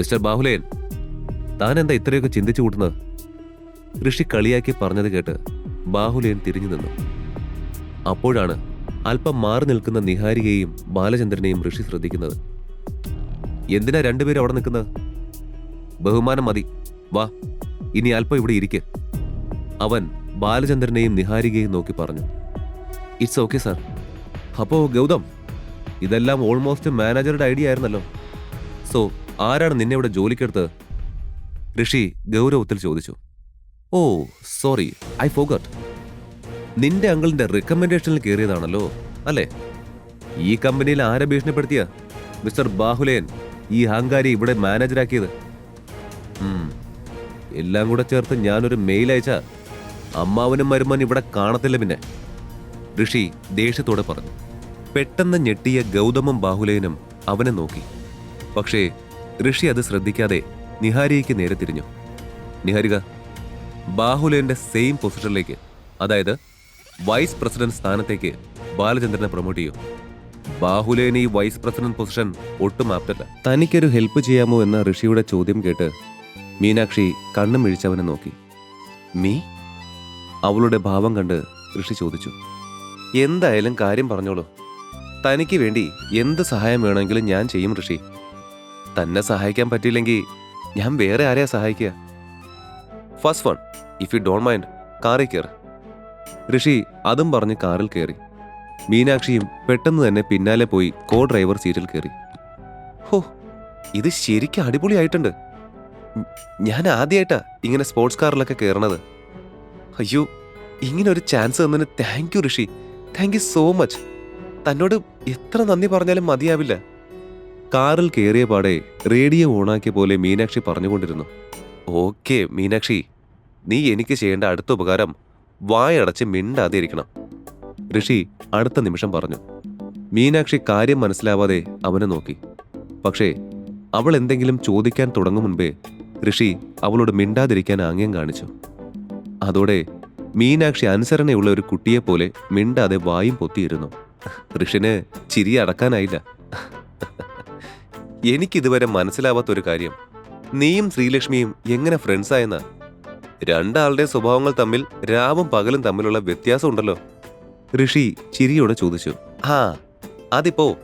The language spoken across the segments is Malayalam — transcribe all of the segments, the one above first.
മിസ്റ്റർ ബാഹുലേൻ താൻ എന്താ ഇത്രയൊക്കെ ചിന്തിച്ചു കൂട്ടുന്നത്? ഋഷി കളിയാക്കി പറഞ്ഞത് കേട്ട് ബാഹുലേൻ തിരിഞ്ഞു നിന്നു. അപ്പോഴാണ് അല്പം മാറി നിൽക്കുന്ന നിഹാരികയെയും ബാലചന്ദ്രനെയും ഋഷി ശ്രദ്ധിക്കുന്നത്. എന്തിനാ രണ്ടുപേരും അവിടെ നിൽക്കുന്നത്? ബഹുമാനം മതി. വാ ഇനി അല്പം ഇവിടെ ഇരിക്ക്. അവൻ ബാലചന്ദ്രനെയും നിഹാരികയെയും നോക്കി പറഞ്ഞു. ഇറ്റ്സ് ഓക്കെ സാർ അപ്പോ ഗൗതം ഇതെല്ലാം ഓൾമോസ്റ്റ് മാനേജറുടെ ഐഡിയ ആയിരുന്നല്ലോ. സോ ആരാണ് നിന്നെ ഇവിടെ ജോലിക്കെടുത്തത് ഋഷി ഗൗരവത്തിൽ ചോദിച്ചു. Oh sorry I forgot. നിന്റെ അങ്കിളിന്റെ റിക്കമെൻഡേഷനിൽ കയറിയതാണല്ലോ അല്ലേ? ഈ കമ്പനിയിൽ ആരെ ഭീഷണിപ്പെടുത്തിയ? മിസ്റ്റർ ബാഹുലേൻ ഈ അഹങ്കാരി ഇവിടെ മാനേജറാക്കിയത്. എല്ലാം കൂടെ ചേർത്ത് ഞാനൊരു മെയിൽ അയച്ച. അമ്മാവനും മരുമൻ ഇവിടെ കാണത്തില്ല പിന്നെ. ഋഷി ദേഷ്യത്തോടെ പറഞ്ഞു. പെട്ടെന്ന് ഞെട്ടിയ ഗൗതമും ബാഹുലേനും അവനെ നോക്കി. പക്ഷേ ഋഷി അത് ശ്രദ്ധിക്കാതെ നിഹാരികയ്ക്ക് നേരെ തിരിഞ്ഞു. നിഹാരിക ബാഹുലേന്റെ സെയിം പൊസിഷനിലേക്ക് അതായത് വൈസ് പ്രസിഡന്റ് സ്ഥാനത്തേക്ക് ബാലചന്ദ്രനെ പ്രൊമോട്ട് ചെയ്യൂ. ബാഹുലേന് ഈ വൈസ് പ്രസിഡന്റ് പൊസിഷൻ ഒട്ടും ആപ്റ്റല്ല തനിക്കൊരു ഹെൽപ്പ് ചെയ്യാമോ എന്ന ഋഷിയുടെ ചോദ്യം കേട്ട് മീനാക്ഷി കണ്ണും മിഴിച്ചവനെ നോക്കി. മീ? അവളുടെ ഭാവം കണ്ട് ഋഷി ചോദിച്ചു. എന്തായാലും കാര്യം പറഞ്ഞോളൂ. തനിക്ക് വേണ്ടി എന്ത് സഹായം വേണമെങ്കിലും ഞാൻ ചെയ്യും ഋഷി. തന്നെ സഹായിക്കാൻ പറ്റിയില്ലെങ്കിൽ ഞാൻ വേറെ ആരെയാ സഹായിക്കുക? First one if you don't mind കാറിൽ കയറി ഋഷി അതും പറഞ്ഞ് കാറിൽ കയറി മീനാക്ഷിയും പെട്ടെന്ന് തന്നെ പിന്നാലെ പോയി കോ ഡ്രൈവർ സീറ്റിൽ കയറി ഹോ ഇത് ശരിക്കും അടിപൊളിയായിട്ടുണ്ട്. ഞാൻ ആദ്യമായിട്ടാ ഇങ്ങനെ സ്പോർട്സ് കാറിലൊക്കെ കയറണത് അയ്യോ ഇങ്ങനെ ഒരു ചാൻസ് തന്നതിന് thank you Rishi. Thank you so much തന്നോട് എത്ര നന്ദി പറഞ്ഞാലും മതിയാവില്ല. കാറിൽ കയറിയ പാടെ റേഡിയോ ഓണാക്കിയ പോലെ മീനാക്ഷി പറഞ്ഞുകൊണ്ടിരുന്നു. ഓക്കെ മീനാക്ഷി നീ എനിക്ക് ചെയ്യേണ്ട അടുത്ത ഉപകാരം വായടച്ച് മിണ്ടാതെ ഇരിക്കണം ഋഷി അടുത്ത നിമിഷം പറഞ്ഞു. മീനാക്ഷി കാര്യം മനസ്സിലാവാതെ അവനെ നോക്കി. പക്ഷേ അവൾ എന്തെങ്കിലും ചോദിക്കാൻ തുടങ്ങും മുൻപേ ഋഷി അവളോട് മിണ്ടാതിരിക്കാൻ ആംഗ്യം കാണിച്ചു. അതോടെ മീനാക്ഷി അനുസരണയുള്ള ഒരു കുട്ടിയെപ്പോലെ മിണ്ടാതെ വായും പൊത്തിയിരുന്നു. ഋഷിന് ചിരി അടക്കാനായില്ല. എനിക്കിതുവരെ മനസ്സിലാവാത്തൊരു കാര്യം. നീയും ശ്രീലക്ഷ്മിയും എങ്ങനെ ഫ്രണ്ട്സായെന്ന? രണ്ടാളുടെ സ്വഭാവങ്ങൾ തമ്മിൽ രാവും പകലും തമ്മിലുള്ള വ്യത്യാസം ഉണ്ടല്ലോ ഋഷി ചിരിയോടെ ചോദിച്ചു. ആ അതിപ്പോ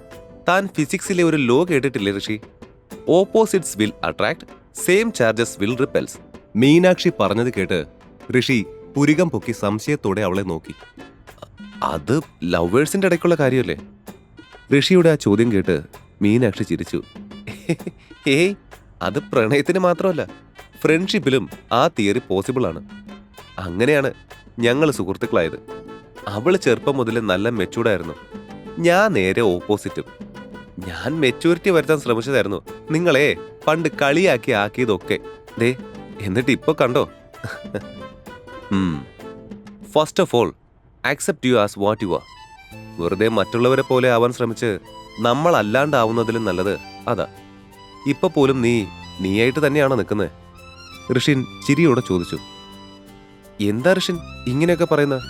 താൻ ഫിസിക്സിലെ ഒരു ലോ കേട്ടിട്ടില്ലേ Rishi? Opposites will attract same charges will repulse. Meenakshi പറഞ്ഞത് കേട്ട് ഋഷി പുരികം പൊക്കി സംശയത്തോടെ അവളെ നോക്കി. അത് ലവേഴ്സിന്റെ ഇടയ്ക്കുള്ള കാര്യമല്ലേ? ഋഷിയുടെ ആ ചോദ്യം കേട്ട് മീനാക്ഷി ചിരിച്ചു. ഏയ് അത് പ്രണയത്തിന് മാത്രമല്ല. ഫ്രണ്ട്ഷിപ്പിലും ആ തിയറി പോസിബിൾ ആണ്. അങ്ങനെയാണ് ഞങ്ങൾ സുഹൃത്തുക്കളായത്. അവൾ ചെറുപ്പം മുതൽ നല്ല മെച്ചൂർഡായിരുന്നു ഞാൻ നേരെ ഓപ്പോസിറ്റും ഞാൻ മെച്ചൂരിറ്റി വരുത്താൻ ശ്രമിച്ചതായിരുന്നു. നിങ്ങളെ പണ്ട് കളിയാക്കി ആക്കിയതൊക്കെ. ദേ എന്നിട്ട് ഇപ്പൊ കണ്ടോ? First of all accept you as what you are വെറുതെ മറ്റുള്ളവരെ പോലെ ആവാൻ ശ്രമിച്ച് നമ്മൾ അല്ലാണ്ടാവുന്നതിലും നല്ലത് അതാ. ഇപ്പൊ പോലും നീ നീയായിട്ട് തന്നെയാണോ നിൽക്കുന്നത് ഋഷിൻ ചിരിയോടെ ചോദിച്ചു. എന്താ ഋഷിൻ ഇങ്ങനെയൊക്കെ പറയുന്നത്?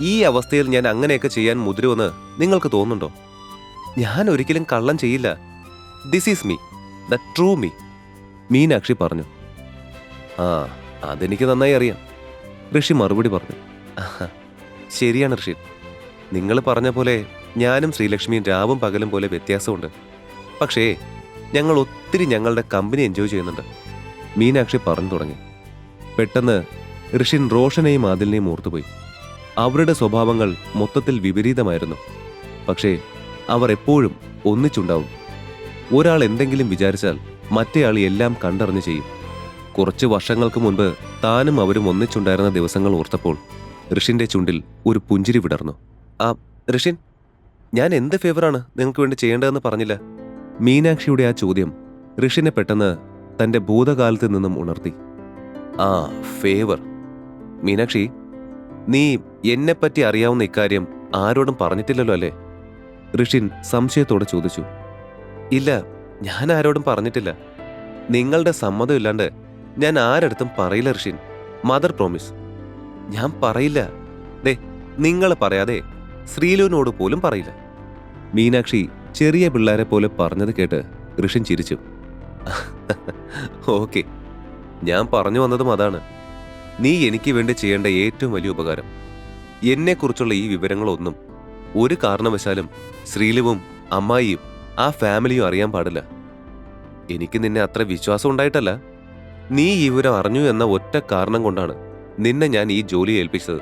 ഈ അവസ്ഥയിൽ ഞാൻ അങ്ങനെയൊക്കെ ചെയ്യാൻ മുതിരുമെന്ന് നിങ്ങൾക്ക് തോന്നുന്നുണ്ടോ? ഞാൻ ഒരിക്കലും കള്ളം ചെയ്യില്ല. This is me the true me Meenakshi പറഞ്ഞു. ആ അതെനിക്ക് നന്നായി അറിയാം ഋഷി മറുപടി പറഞ്ഞു. ശരിയാണ് ഋഷി നിങ്ങൾ പറഞ്ഞ പോലെ ഞാനും ശ്രീലക്ഷ്മിയും രാവും പകലും പോലെ വ്യത്യാസമുണ്ട്. പക്ഷേ ഞങ്ങൾ ഒത്തിരി ഞങ്ങളുടെ കമ്പനി എൻജോയ് ചെയ്യുന്നുണ്ട്. മീനാക്ഷി പറഞ്ഞു തുടങ്ങി. പെട്ടെന്ന് ഋഷിൻ റോഷനെയും ആദിലിനെയും ഓർത്തുപോയി. അവരുടെ സ്വഭാവങ്ങൾ മൊത്തത്തിൽ വിപരീതമായിരുന്നു. പക്ഷേ അവർ എപ്പോഴും ഒന്നിച്ചുണ്ടാവും. ഒരാൾ എന്തെങ്കിലും വിചാരിച്ചാൽ മറ്റേയാൾ എല്ലാം കണ്ടറിഞ്ഞു ചെയ്യും. കുറച്ച് വർഷങ്ങൾക്ക് മുൻപ് താനും അവരും ഒന്നിച്ചുണ്ടായിരുന്ന ദിവസങ്ങൾ ഓർത്തപ്പോൾ ഋഷിന്റെ ചുണ്ടിൽ ഒരു പുഞ്ചിരി വിടർന്നു. ആ ഋഷിൻ ഞാൻ എന്ത് ഫേവറാണ് നിങ്ങൾക്ക് വേണ്ടി ചെയ്യേണ്ടതെന്ന് പറഞ്ഞില്ല? മീനാക്ഷിയുടെ ആ ചോദ്യം ഋഷിനെ പെട്ടെന്ന് തന്റെ ഭൂതകാലത്ത് നിന്നും ഉണർത്തി. ആ ഫേവർ മീനാക്ഷി നീ എന്നെപ്പറ്റി അറിയാവുന്ന ഇക്കാര്യം ആരോടും പറഞ്ഞിട്ടില്ലല്ലോ അല്ലേ? ഋഷിൻ സംശയത്തോടെ ചോദിച്ചു. ഇല്ല ഞാൻ ആരോടും പറഞ്ഞിട്ടില്ല. നിങ്ങളുടെ സമ്മതം ഇല്ലാണ്ട് ഞാൻ ആരടുത്തും പറയില്ല ഋഷിൻ. മദർ പ്രോമിസ് ഞാൻ പറയില്ല. ദേ നിങ്ങൾ പറയാതെ ശ്രീലുവിനോട് പോലും പറയില്ല. മീനാക്ഷി ചെറിയ പിള്ളേരെ പോലെ പറഞ്ഞത് കേട്ട് ഋഷൻ ചിരിച്ചു. ഓക്കെ ഞാൻ പറഞ്ഞു വന്നതും അതാണ്. നീ എനിക്ക് വേണ്ടി ചെയ്യേണ്ട ഏറ്റവും വലിയ ഉപകാരം. എന്നെക്കുറിച്ചുള്ള ഈ വിവരങ്ങളൊന്നും ഒരു കാരണവശാലും ശ്രീലുവും അമ്മായിയും ആ ഫാമിലിയും അറിയാൻ പാടില്ല. എനിക്ക് നിന്നെ അത്ര വിശ്വാസം ഉണ്ടായിട്ടല്ല. നീ ഈ വിവരം അറിഞ്ഞു എന്ന ഒറ്റ കാരണം കൊണ്ടാണ് നിന്നെ ഞാൻ ഈ ജോലി ഏൽപ്പിച്ചത്.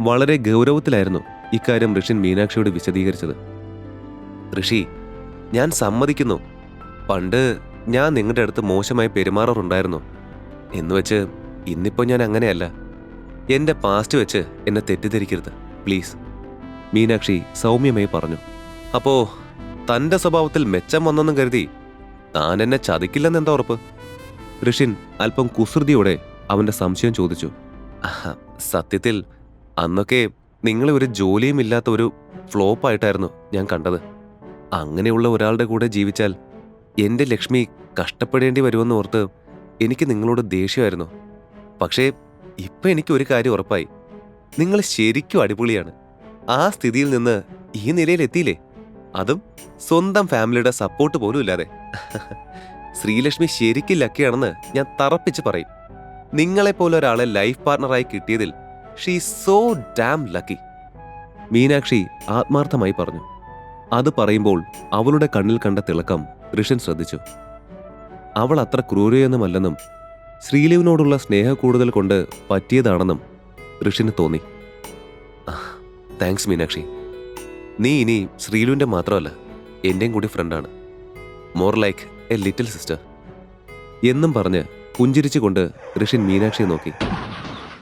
വളരെ ഗൗരവത്തിലായിരുന്നു ഇക്കാര്യം ഋഷിൻ മീനാക്ഷിയോട് വിശദീകരിച്ചത്. ഋഷി ഞാൻ സമ്മതിക്കുന്നു. പണ്ട് ഞാൻ നിങ്ങളുടെ അടുത്ത് മോശമായി പെരുമാറാറുണ്ടായിരുന്നു. എന്നുവെച്ച് ഇന്നിപ്പോൾ ഞാൻ അങ്ങനെയല്ല. എന്റെ പാസ്റ്റ് വെച്ച് എന്നെ തെറ്റിദ്ധരിക്കരുത് പ്ലീസ് മീനാക്ഷി സൗമ്യമായി പറഞ്ഞു. അപ്പോ തന്റെ സ്വഭാവത്തിൽ മെച്ചം വന്നെന്നും കരുതി താൻ എന്നെ ചതിക്കില്ലെന്ന് എന്താ ഉറപ്പ്? ഋഷിൻ അല്പം കുസൃതിയോടെ അവന്റെ സംശയം ചോദിച്ചു. സത്യത്തിൽ അന്നൊക്കെ നിങ്ങളെ ഒരു ജോലിയും ഇല്ലാത്ത ഒരു ഫ്ലോപ്പായിട്ടായിരുന്നു ഞാൻ കണ്ടത്. അങ്ങനെയുള്ള ഒരാളുടെ കൂടെ ജീവിച്ചാൽ എന്റെ ലക്ഷ്മി കഷ്ടപ്പെടേണ്ടി വരുമെന്ന് ഓർത്ത് എനിക്ക് നിങ്ങളോട് ദേഷ്യമായിരുന്നു. പക്ഷേ ഇപ്പം എനിക്ക് ഒരു കാര്യം ഉറപ്പായി. നിങ്ങൾ ശരിക്കും അടിപൊളിയാണ്. ആ സ്ഥിതിയിൽ നിന്ന് ഈ നിലയിൽ എത്തിയില്ലേ? അതും സ്വന്തം ഫാമിലിയുടെ സപ്പോർട്ട് പോലും ഇല്ലാതെ. ശ്രീലക്ഷ്മി ശരിക്കും ലക്കിയാണെന്ന് ഞാൻ തറപ്പിച്ച് പറയും. നിങ്ങളെപ്പോലെ ഒരാളെ ലൈഫ് പാർട്ണറായി കിട്ടിയതിൽ she so damn lucky Meenakshi ആത്മാർത്ഥമായി പറഞ്ഞു. അത് പറയുമ്പോൾ അവളുടെ കണ്ണിൽ കണ്ട തിളക്കം ഋഷൻ ശ്രദ്ധിച്ചു. അവൾ അത്ര ക്രൂരയെന്നുമല്ലെന്നും ശ്രീലീവിനോടുള്ള സ്നേഹ കൂടുതൽ കൊണ്ട് പറ്റിയതാണെന്നും ഋഷിന് തോന്നി. താങ്ക്സ് മീനാക്ഷി. നീ ഇനി ശ്രീലുവിന്റെ മാത്രമല്ല എന്റെയും കൂടി ഫ്രണ്ടാണ് more like a little sister എന്നും പറഞ്ഞ് പുഞ്ചിരിച്ചുകൊണ്ട് ഋഷിൻ മീനാക്ഷിയെ നോക്കി.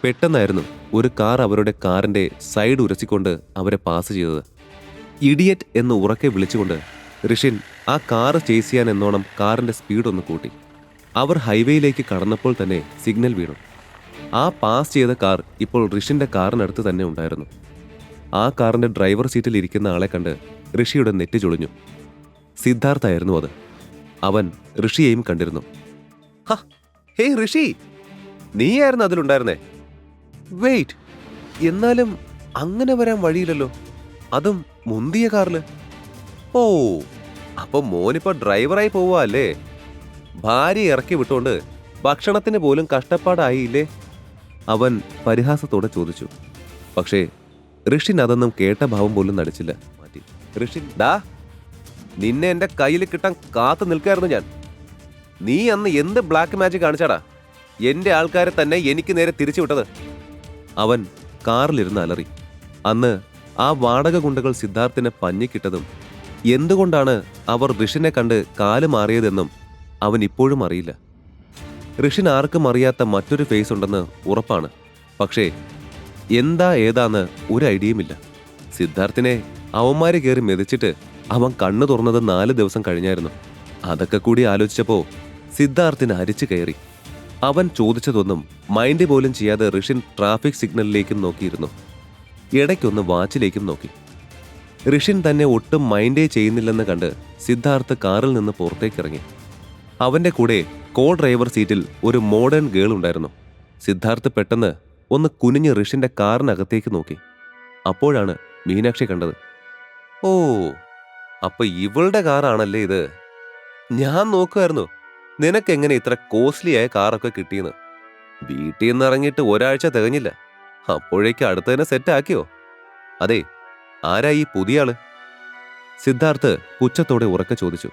പെട്ടെന്നായിരുന്നു ഒരു കാർ അവരുടെ കാറിന്റെ സൈഡ് ഉരസിക്കൊണ്ട് അവരെ പാസ് ചെയ്തത്. ഇഡിയറ്റ് എന്ന് ഉറക്കെ വിളിച്ചുകൊണ്ട് ഋഷിൻ ആ കാറ് ചേസ് ചെയ്യാൻ എന്നോണം കാറിന്റെ സ്പീഡ് ഒന്ന് കൂട്ടി. അവർ ഹൈവേയിലേക്ക് കടന്നപ്പോൾ തന്നെ സിഗ്നൽ വീണു. ആ പാസ് ചെയ്ത കാർ ഇപ്പോൾ ഋഷിന്റെ കാറിനടുത്ത് തന്നെ ഉണ്ടായിരുന്നു. ആ കാറിന്റെ ഡ്രൈവർ സീറ്റിൽ ഇരിക്കുന്ന ആളെ കണ്ട് ഋഷിയുടെ നെറ്റി ചൊളിഞ്ഞു. സിദ്ധാർത്ഥായിരുന്നു അത്. അവൻ ഋഷിയെയും കണ്ടിരുന്നു. "ഹ, ഋഷി നീയായിരുന്നു അതിലുണ്ടായിരുന്നേ? വെയിറ്റ് എന്നാലും അങ്ങനെ വരാൻ വഴിയില്ലല്ലോ. അതും മുന്തിയ കാറിൽ. ഓ അപ്പൊ മോനിപ്പോ ഡ്രൈവറായി പോവാ അല്ലേ ഭാര്യ ഇറക്കി വിട്ടോണ്ട് ഭക്ഷണത്തിന് പോലും കഷ്ടപ്പാടായില്ലേ? അവൻ പരിഹാസത്തോടെ ചോദിച്ചു. പക്ഷേ ഋഷിൻ അതൊന്നും കേട്ട ഭാവം പോലും നടിച്ചില്ല. മാറ്റി. ഋഷിൻ ഡാ നിന്നെ എന്റെ കയ്യിൽ കിട്ടാൻ കാത്തു നിൽക്കായിരുന്നു ഞാൻ. നീ അന്ന് എന്ത് ബ്ലാക്ക് മാജിക് കാണിച്ചാടാ? എന്റെ ആൾക്കാരെ തന്നെ എനിക്ക് നേരെ തിരിച്ചു വിട്ടത്. അവൻ കാറിലിരുന്ന് അലറി. അന്ന് ആ വാടക ഗുണ്ടകൾ സിദ്ധാർത്ഥിനെ പഞ്ഞിക്കിട്ടതും എന്തുകൊണ്ടാണ് അവർ ഋഷിനെ കണ്ട് കാൽ മാറിയതെന്നും അവൻ ഇപ്പോഴും അറിയില്ല. ഋഷിൻ ആർക്കും അറിയാത്ത മറ്റൊരു ഫേസ് ഉണ്ടെന്ന് ഉറപ്പാണ്. പക്ഷേ എന്താ ഏതാന്ന് ഒരു ഐഡിയയുമില്ല. സിദ്ധാർത്ഥിനെ അവന്മാരെ കയറി മെതിച്ചിട്ട് അവൻ കണ്ണു തുറന്നത് നാല് ദിവസം കഴിഞ്ഞായിരുന്നു. അതൊക്കെ കൂടി ആലോചിച്ചപ്പോ സിദ്ധാർത്ഥിന് അരിച്ചു കയറി. അവൻ ചോദിച്ചതൊന്നും മൈൻഡ് പോലും ചെയ്യാതെ ഋഷിൻ ട്രാഫിക് സിഗ്നലിലേക്കും നോക്കിയിരുന്നു. ഇടയ്ക്കൊന്ന് വാച്ചിലേക്കും നോക്കി. ഋഷിൻ തന്നെ ഒട്ടും മൈൻഡേ ചെയ്യുന്നില്ലെന്ന് കണ്ട് സിദ്ധാർത്ഥ് കാറിൽ നിന്ന് പുറത്തേക്കിറങ്ങി. അവന്റെ കൂടെ കോ ഡ്രൈവർ സീറ്റിൽ ഒരു മോഡേൺ ഗേൾ ഉണ്ടായിരുന്നു. സിദ്ധാർത്ഥ് പെട്ടെന്ന് ഒന്ന് കുനിഞ്ഞ് ഋഷിന്റെ കാറിനകത്തേക്ക് നോക്കി. അപ്പോഴാണ് മീനാക്ഷി കണ്ടത്. ഓ അപ്പൊ ഇവളുടെ കാറാണല്ലേ ഇത്? ഞാൻ നോക്കുമായിരുന്നു നിനക്കെങ്ങനെ ഇത്ര കോസ്റ്റ്ലി ആയ കാറൊക്കെ കിട്ടിയെന്ന് വീട്ടിൽ നിന്ന് ഇറങ്ങിയിട്ട് ഒരാഴ്ച തികഞ്ഞില്ല. അപ്പോഴേക്ക് അടുത്തതിനെ സെറ്റ് ആക്കിയോ അതെ ആരാ ഈ പുതിയ ആൾ സിദ്ധാർത്ഥ് പുച്ഛത്തോടെ ഉറക്കെ ചോദിച്ചു.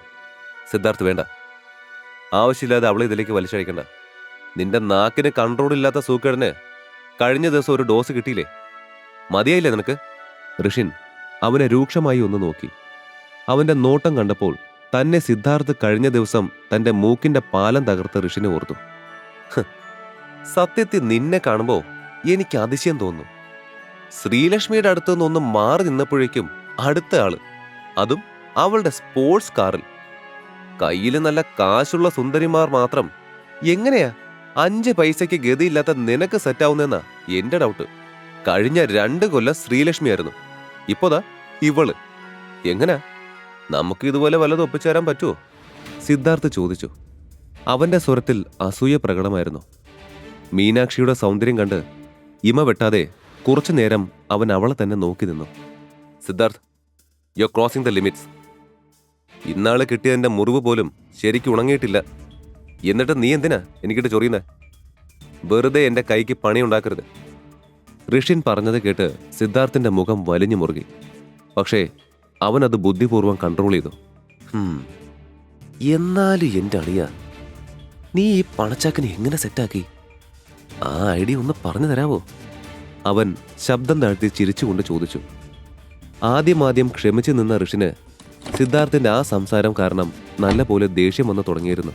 സിദ്ധാർത്ഥ് വേണ്ട. ആവശ്യമില്ലാതെ അവളെ ഇതിലേക്ക് വലിച്ചഴിക്കണ്ട. നിന്റെ നാക്കിന് കൺട്രോൾ ഇല്ലാത്ത സൂക്കേടിന് കഴിഞ്ഞ ദിവസം ഒരു ഡോസ് കിട്ടിയില്ലേ? മതിയായില്ലേ നിനക്ക്? ഋഷിൻ അവനെ രൂക്ഷമായി ഒന്ന് നോക്കി. അവന്റെ നോട്ടം കണ്ടപ്പോൾ തന്നെ സിദ്ധാർത്ഥ് കഴിഞ്ഞ ദിവസം തന്റെ മൂക്കിന്റെ പാലം തകർത്ത് ഋഷിനെ ഓർത്തു. സത്യത്തിൽ നിന്നെ കാണുമ്പോ എനിക്ക് അതിശയം തോന്നും ശ്രീലക്ഷ്മിയുടെ അടുത്ത് നിന്നൊന്ന് മാറി നിന്നപ്പോഴേക്കും അടുത്ത ആൾ അതും അവളുടെ സ്പോർട്സ് കാറിൽ. കയ്യിൽ നല്ല കാശുള്ള സുന്ദരിമാർ മാത്രം. എങ്ങനെയാ? അഞ്ച് പൈസയ്ക്ക് ഗതിയില്ലാത്ത നിനക്ക് സെറ്റാവുന്നെന്നാ എന്റെ ഡൗട്ട് കഴിഞ്ഞ രണ്ട് കൊല്ലം ശ്രീലക്ഷ്മിയായിരുന്നു. ഇപ്പോതാ ഇവൾ. എങ്ങനാ? നമുക്ക് ഇതുപോലെ വല്ലതും ഒപ്പിച്ചേരാൻ പറ്റുമോ സിദ്ധാർത്ഥ് ചോദിച്ചു. അവന്റെ സ്വരത്തിൽ അസൂയ പ്രകടമായിരുന്നു. മീനാക്ഷിയുടെ സൗന്ദര്യം കണ്ട് ഇമ വെട്ടാതെ കുറച്ചു നേരം അവൻ അവളെ തന്നെ നോക്കി നിന്നു. Siddharth you crossing the limits ഇന്നാൾ കിട്ടിയതിന്റെ മുറിവ് പോലും ശരിക്കും ഉണങ്ങിയിട്ടില്ല. എന്നിട്ട് നീ എന്തിനാ എനിക്കിട്ട് ചൊറിയുന്നേ? വെറുതെ എന്റെ കൈക്ക് പണിയുണ്ടാക്കരുത് ഋഷിൻ പറഞ്ഞത് കേട്ട് സിദ്ധാർത്ഥിന്റെ മുഖം വലിഞ്ഞു മുറുകി. പക്ഷേ അത് ബുദ്ധിപൂർവം കൺട്രോൾ ചെയ്തു. എന്നാലും എന്റെ അളിയ നീ ഈ പണച്ചാക്കിനെ എങ്ങനെ സെറ്റാക്കി ആ ഐഡിയ ഒന്ന് പറഞ്ഞു തരാവോ? അവൻ ശബ്ദം താഴ്ത്തി ചിരിച്ചുകൊണ്ട് ചോദിച്ചു. ആദ്യമാദ്യം ക്ഷമിച്ചു നിന്ന ഋഷിന് സിദ്ധാർത്ഥിന്റെ ആ സംസാരം കാരണം നല്ല പോലെ ദേഷ്യം വന്നു തുടങ്ങിയിരുന്നു.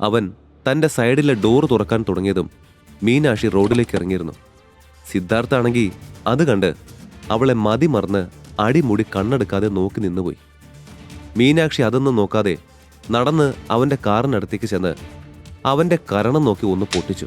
അവൻ തന്റെ സൈഡിലെ ഡോർ തുറക്കാൻ തുടങ്ങിയതും മീനാക്ഷി റോഡിലേക്ക് ഇറങ്ങിയിരുന്നു. സിദ്ധാർത്ഥാണെങ്കിൽ അത് കണ്ട് അവളെ മതി മറന്ന് അടിമുടി കണ്ണെടുക്കാതെ നോക്കി നിന്നുപോയി. മീനാക്ഷി അതൊന്നും നോക്കാതെ നടന്ന് അവന്റെ കാറിനടുത്തേക്ക് ചെന്ന് അവന്റെ കരണം നോക്കി ഒന്ന് പൊട്ടിച്ചു.